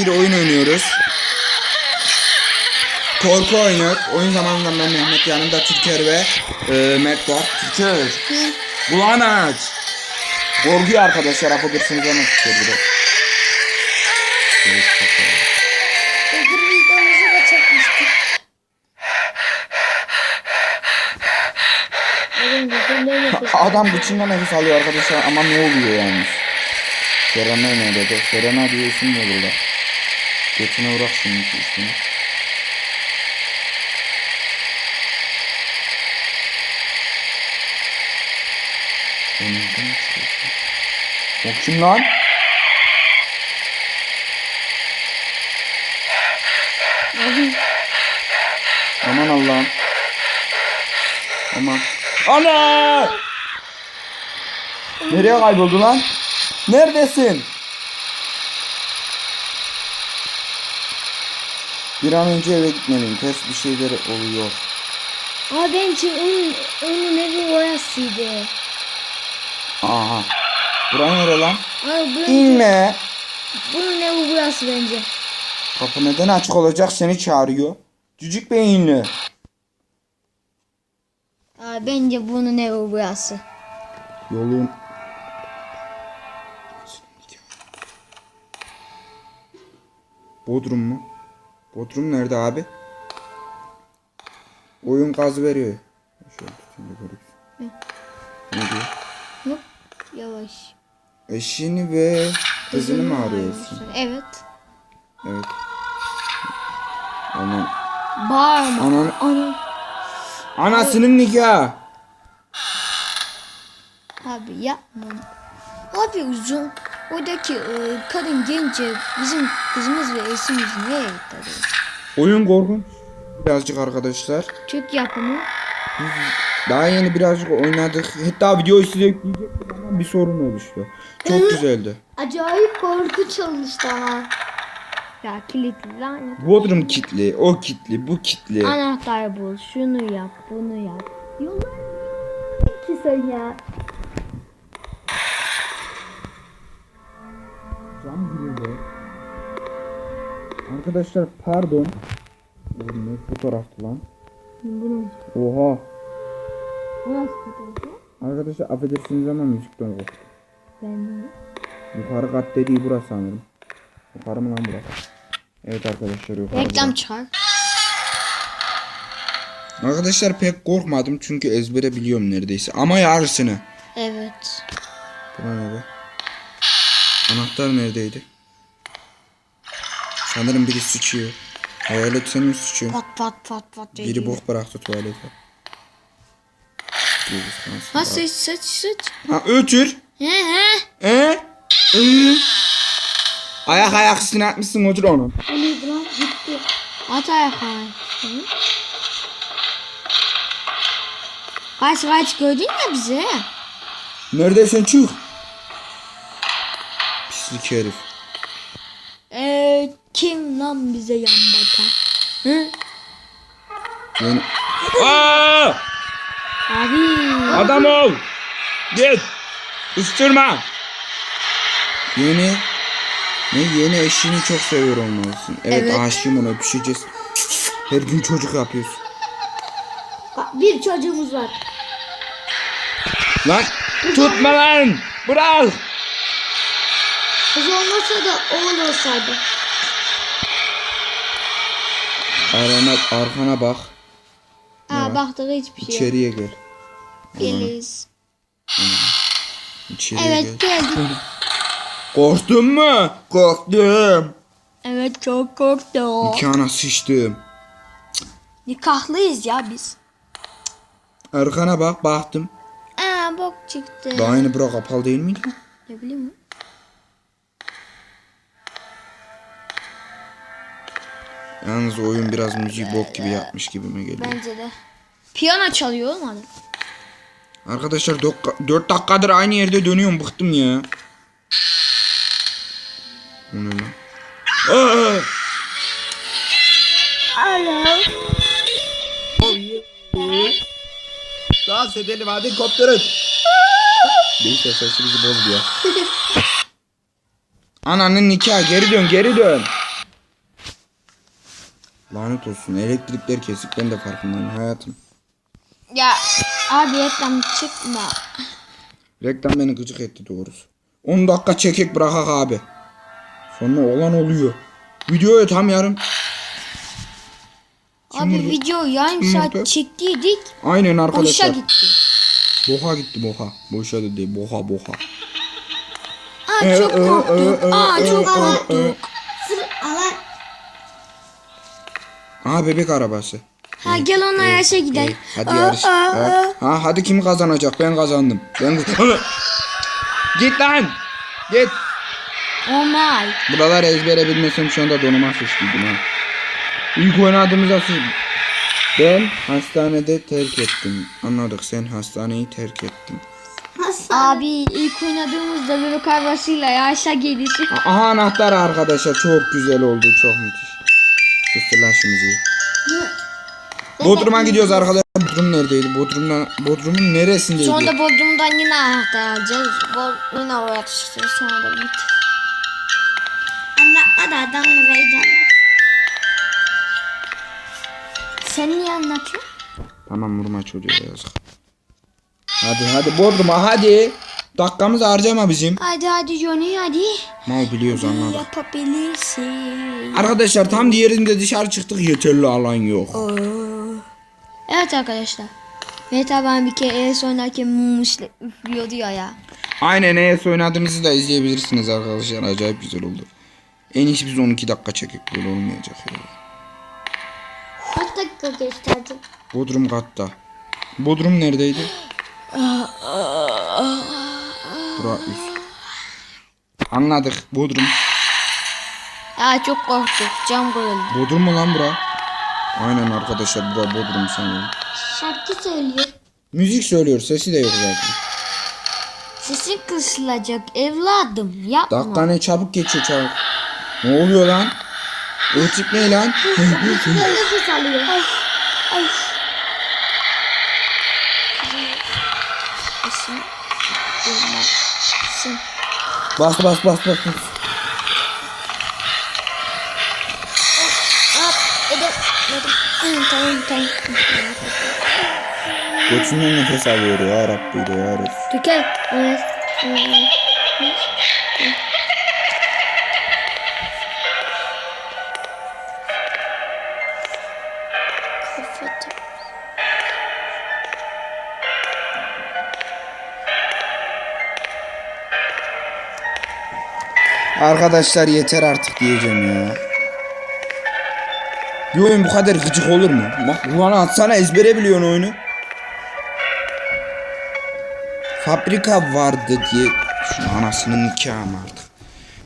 bir oyun oynuyoruz. Korku oynuyor. Oyun zamanında ben Mehmet yanımda Türker ve e, Mert var. Türker. Kulağını aç. Korkuyor arkadaşlar affedersiniz ama Türker bir de. Evet. Öbür videomuzu da çekmiştik. Adam kıçından nefes alıyor arkadaşlar ama ne oluyor yani? Serena ne dedi? Serena diye isim verirler. Götüne şimdi ismini. Önümden mi çıkıyorsun? O kim lan? Abi Aman Allah'ım. Aman. Ana! Nereye kayboldu lan? Neredesin? Bir an önce eve gitmeliyim. Ters bir şeyler oluyor. Abi bence onun, onun evi orasıydı. Aha. Bura nere lan? Abi bence İnme. bunun evi burası bence. Kapı neden açık olacak seni çağırıyor. Cücük beyinli. Abi bence bunun evi burası. Yolun. Bodrum mu? Bodrum nerede abi? Oyun gaz veriyor. Şöyle tutayım da görürsün. Ne diyor? Yok yavaş. Eşini ve kızını mı arıyorsun? Evet. Evet. Aman. Bağırma. Anan. Ana. Anasının nikahı. Abi yapma. Abi uzun. Oradaki e, kadın gelince bizim kızımız ve nereye gitti? acaba? Oyun korkunç. Birazcık arkadaşlar. Türk yapımı. Daha yeni birazcık oynadık. Hatta videoyu size yükleyecektim ama bir sorun oluştu. Çok güzeldi. Acayip korkunç olmuştu ama. Ya kilitli lanet. Bodrum kitli, o kitli, bu kitli. Anahtar bul. Şunu yap, bunu yap. Yollar sen ya. Arkadaşlar pardon. Ne fotoğraftı lan? Bunu Oha. Bu nasıl? Arkadaşlar affedersiniz ama müzikten koptu. Ben de. Yukarı kat dediği burası sanırım. Yukarı mı lan burası? Evet arkadaşlar yukarı Reklam çağır. Arkadaşlar pek korkmadım çünkü ezbere biliyorum neredeyse. Ama yarısını. Evet. Buna ne be? Anahtar neredeydi? Sanırım biri sıçıyor. Hayalet senin sıçıyor. Pat pat pat pat. Biri bok bıraktı tuvalete. Ha sıç sıç sıç. Ha ötür. He he. E? Hı. Ayak ayak üstüne atmışsın otur onu. O neydi lan? Gitti. At ayaklarını. Hı? Kaç kaç gördün ya bizi. Neredesin çık. Pislik herif. Lan bize yan bakar? Hı? Yani... Aa! Abi. Adam ol. Git. Üstürme. Yeni. Ne yeni eşini çok seviyor olmalısın. Evet, Evet. aşığım ona öpüşeceğiz. Her gün çocuk yapıyoruz. Bir çocuğumuz var. Lan tutma lan. Bırak. Kız olmasa da oğul olsaydı. Arana, arkana bak. Aa baktık hiçbir şey yok. İçeriye gel. Geliz. İçeriye Evet gel. geldik. Korktun mu? Korktum. Evet çok korktum. Nikahına sıçtım. Nikahlıyız ya biz. Arkana bak baktım. Aa bok çıktı. Daha yeni bura kapalı değil miydi? Ne bileyim Yalnız oyun biraz müziği bok gibi yapmış gibime geliyor. Bence de. Piyano çalıyor olmadı. Arkadaşlar 4 dakikadır aynı yerde dönüyorum bıktım ya. O ne lan? Aa! Alo. Dans edelim hadi kopturun. Neyse sesi bizi bozdu ya. Ananın nikahı geri dön geri dön. Lanet olsun elektrikler kesik ben de farkındayım hayatım. Ya abi reklam çıkma. Reklam beni gıcık etti doğrusu. 10 dakika çekek bırakak abi. Sonra olan oluyor. Videoya tam yarım. Abi vurdu? video yarım Kim saat vurdu? çektiydik. Aynen Boşa arkadaşlar. gitti. Boha gitti boha. Boşa değil boha boha. Aa Ee, çok ee, korktuk. ee, Aa çok ee, korktuk. Aha bebek arabası. Ha gel ona yarışa gidelim. Hadi Aa, yarış. aa, Ha, aa. ha, hadi kim kazanacak? Ben kazandım. Ben Git lan. Git. Oh my. Buralar ezbere bilmesem şu anda donuma sıçtıydım ha. İlk oynadığımızda. Ben hastanede terk ettim. Anladık sen hastaneyi terk ettin. Hasan. Abi ilk oynadığımızda bebek arabasıyla yarışa gelişi. Aha anahtar arkadaşlar çok güzel oldu çok müthiş. Sustur lan şu müziği. Bodrum'a gidiyoruz arkadaşlar. Bodrum neredeydi? Bodrum'dan Bodrum'un neresindeydi? Sonra Bodrum'dan yine anahtar alacağız. Bo yine oraya. Sonra da bit. Anlatma da adamları heyecanlı. Sen niye anlatıyorsun? Tamam vurma çocuğa yazık. Hadi hadi Bodrum'a hadi. Dakikamızı harcama bizim. Hadi hadi Johnny hadi. Mal biliyoruz anladık. Yapabilirsin. Arkadaşlar tam diğerinde dışarı çıktık yeterli alan yok. Evet arkadaşlar. Mehmet ben bir kere el oynarken mumusla üflüyordu ya ya. Aynen ES oynadığımızı da izleyebilirsiniz arkadaşlar. Acayip güzel oldu. En iyisi biz 12 dakika çekip böyle olmayacak ya. Kaç dakika hadi. Bodrum katta. Bodrum neredeydi? Bura üst. Anladık. Bodrum. Ya çok korktuk. Cam kırıldı. Bodrum mu lan bura? Aynen arkadaşlar bura Bodrum sanıyorum. Şarkı söylüyor. Müzik söylüyor sesi de yok zaten. Sesin kısılacak evladım yapma. Dakika ne çabuk geçiyor çabuk. Ne oluyor lan? Tip ne lan? Nefes alıyor. Sesin durmasın. bas bas bas bas. bas. Hop edip edip. Hı, Tamam tamam. Götünden nefes alıyor ya Rabbi de ya Resul. Tüker. Evet. Arkadaşlar yeter artık diyeceğim ya. Bir oyun bu kadar gıcık olur mu? Bak ulan atsana ezbere biliyorsun oyunu. Fabrika vardı diye. Şunu anasının nikahı artık.